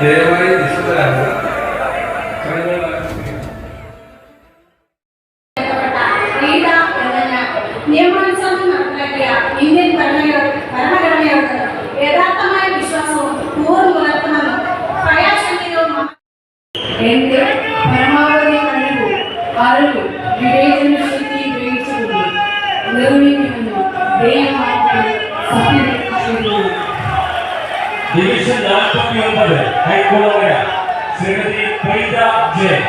ദേവാലയ. റീഡ എന്ന ഞാൻ നിയമാനുസരണം ഇന്ത്യൻ യഥാർത്ഥമായ വിശ്വാസവും എന്റെ ವಿಷಯ ಲಾಲ್ಪಟ್ಟಿ ಅಂತವೆ ಹೈಕೋಲವರ ಶ್ರೀಮತಿ ಕವಿತಾ ಜೈನ್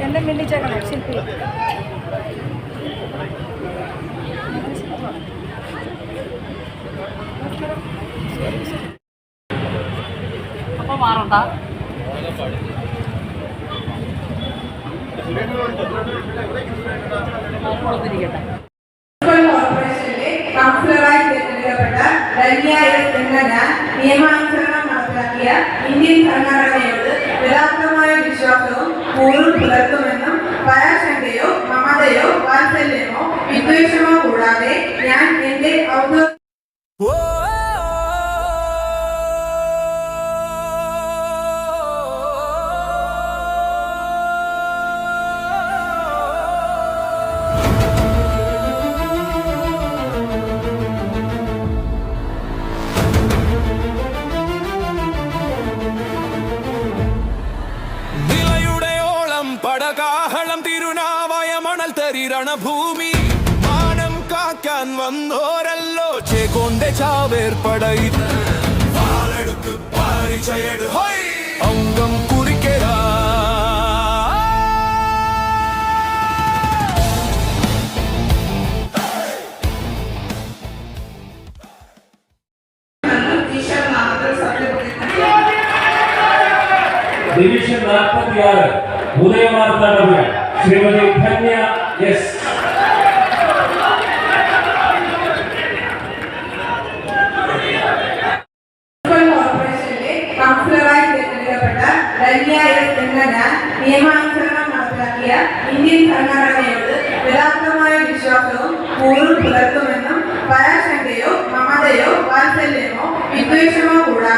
എന്റെ മില്ലിച്ചേക്കണം ശില്പി. അപ്പൊ മാറണ്ട? കൊടുത്തിരിക്കട്ടെ മുനിസിപ്പൽ കോർപ്പറേഷനിലെ കൗൺസിലറായി തിരഞ്ഞെടുക്കപ്പെട്ട ധന്യ എസ് എന്ന ഞാൻ നിയമാനുസരണം നടപ്പിലാക്കിയ ഇന്ത്യൻ ഭരണഘടനയോട് യഥാർത്ഥമായ വിശ്വാസവും കൂറും പുലർത്തുമെന്നും പടകാഹളം തിരുനാവായ മണൽ തരിരണ ഭൂമി മാനം കാക്കാൻ വന്നോരല്ലോ ചേകൊണ്ടെ ചാവേർപ്പടയിൽ അംഗം കുറിക്കരാ ഡിവിഷൻ നാൽപ്പത്തി ഉദയവാർത്തകൾ ശ്രീമതി ധന്യ എസ്. കൗൺസിലറായി തിരഞ്ഞെടുക്കപ്പെട്ട ധന്യ എസ് എന്ന ഞാൻ നിയമാനുസരണം നടപ്പിലാക്കിയ ഇന്ത്യൻ ഭരണഘടനയോട് യഥാർത്ഥമായ വിശ്വാസവും പൂർവം പുലർത്തുമെന്നും പരാശങ്കയോ മമതയോ വാത്സല്യമോ വിദ്വേഷമോ കൂടാതെ